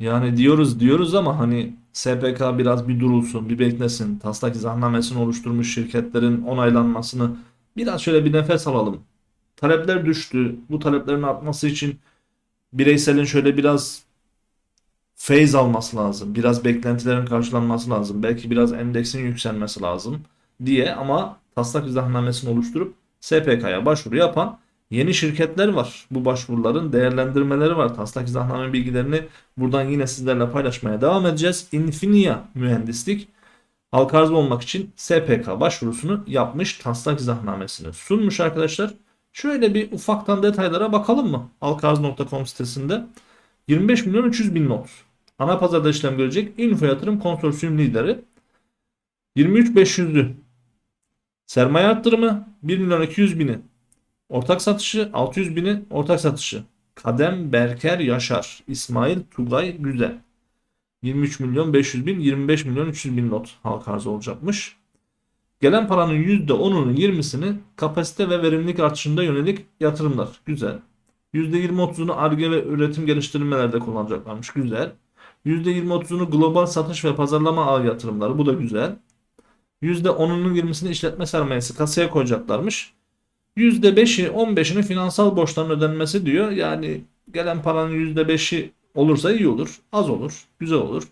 Yani diyoruz diyoruz ama hani SPK biraz bir durulsun, bir beklesin. Taslak izahnamesini oluşturmuş şirketlerin onaylanmasını biraz şöyle bir nefes alalım. Talepler düştü. Bu taleplerin artması için bireyselin şöyle biraz feyz alması lazım. Biraz beklentilerin karşılanması lazım. Belki biraz endeksin yükselmesi lazım diye ama taslak izahnamesini oluşturup SPK'ya başvuru yapan yeni şirketler var. Bu başvuruların değerlendirmeleri var. Taslak izahname bilgilerini buradan yine sizlerle paylaşmaya devam edeceğiz. Infinia Mühendislik halka arz olmak için SPK başvurusunu yapmış. Taslak izahnamesini sunmuş arkadaşlar. Şöyle bir ufaktan detaylara bakalım mı? Halkaarz.com sitesinde 25 milyon 300 bin not. Ana pazarda işlem görecek Info Yatırım Konsorsiyum lideri 23 500'lü sermaye arttırımı 1 milyon 200 bini ortak satışı 600 bini ortak satışı Kadem Berker Yaşar İsmail Tugay Güzel 23 milyon 500 bin 25 milyon 300 bin not halka arz olacakmış. Gelen paranın %10'unun 20'sini kapasite ve verimlilik artışında yönelik yatırımlar. Güzel. %20-30'unu Ar-Ge ve üretim geliştirmelerde kullanacaklarmış. Güzel. %20-30'unu global satış ve pazarlama ağ yatırımları. Bu da güzel. %10'unun 20'sini işletme sermayesi kasaya koyacaklarmış. %5'i 15'ini finansal borçların ödenmesi diyor. Yani gelen paranın %5'i olursa iyi olur. Az olur. Güzel olur.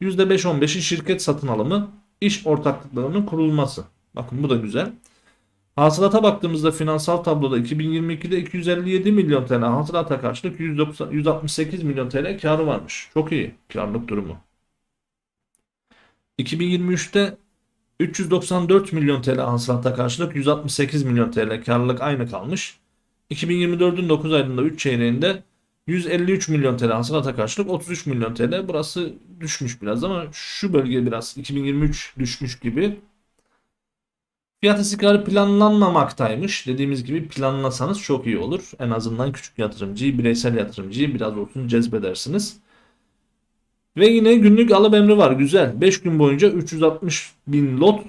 %5-15'i şirket satın alımı, iş ortaklıklarının kurulması. Bakın bu da güzel. Hasılata baktığımızda finansal tabloda 2022'de 257 milyon TL hasılata karşılık 190, 168 milyon TL karı varmış. Çok iyi karlılık durumu. 2023'te 394 milyon TL hasılata karşılık 168 milyon TL karlılık aynı kalmış. 2024'ün 9 ayında 3 çeyreğinde 153 milyon TL hasılata karşılık 33 milyon TL. Burası düşmüş biraz ama şu bölge biraz 2023 düşmüş gibi. Fiyat istikrarı planlanmamaktaymış. Dediğimiz gibi planlasanız çok iyi olur. En azından küçük yatırımcıyı, bireysel yatırımcıyı biraz olsun cezbedersiniz. Ve yine günlük alım emri var. Güzel. 5 gün boyunca 360 bin lot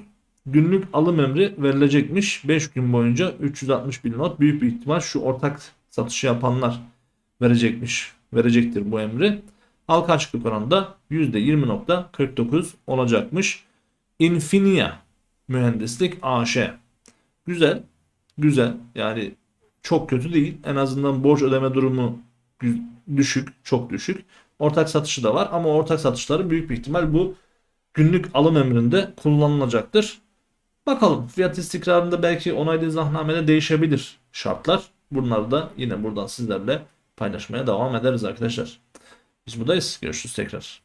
günlük alım emri verilecekmiş. 5 gün boyunca 360 bin lot. Büyük bir ihtimal şu ortak satışı yapanlar verecekmiş. Verecektir bu emri. Halka açıklık oranı da %20.49 olacakmış. Infinia Mühendislik AŞ. Güzel. Güzel. Yani çok kötü değil. En azından borç ödeme durumu düşük. Çok düşük. Ortak satışı da var ama ortak satışları büyük bir ihtimal bu günlük alım emrinde kullanılacaktır. Bakalım fiyat istikrarında belki onaylı izahnamede değişebilir şartlar. Bunları da yine buradan sizlerle paylaşmaya devam ederiz arkadaşlar. Biz buradayız. Görüşürüz tekrar.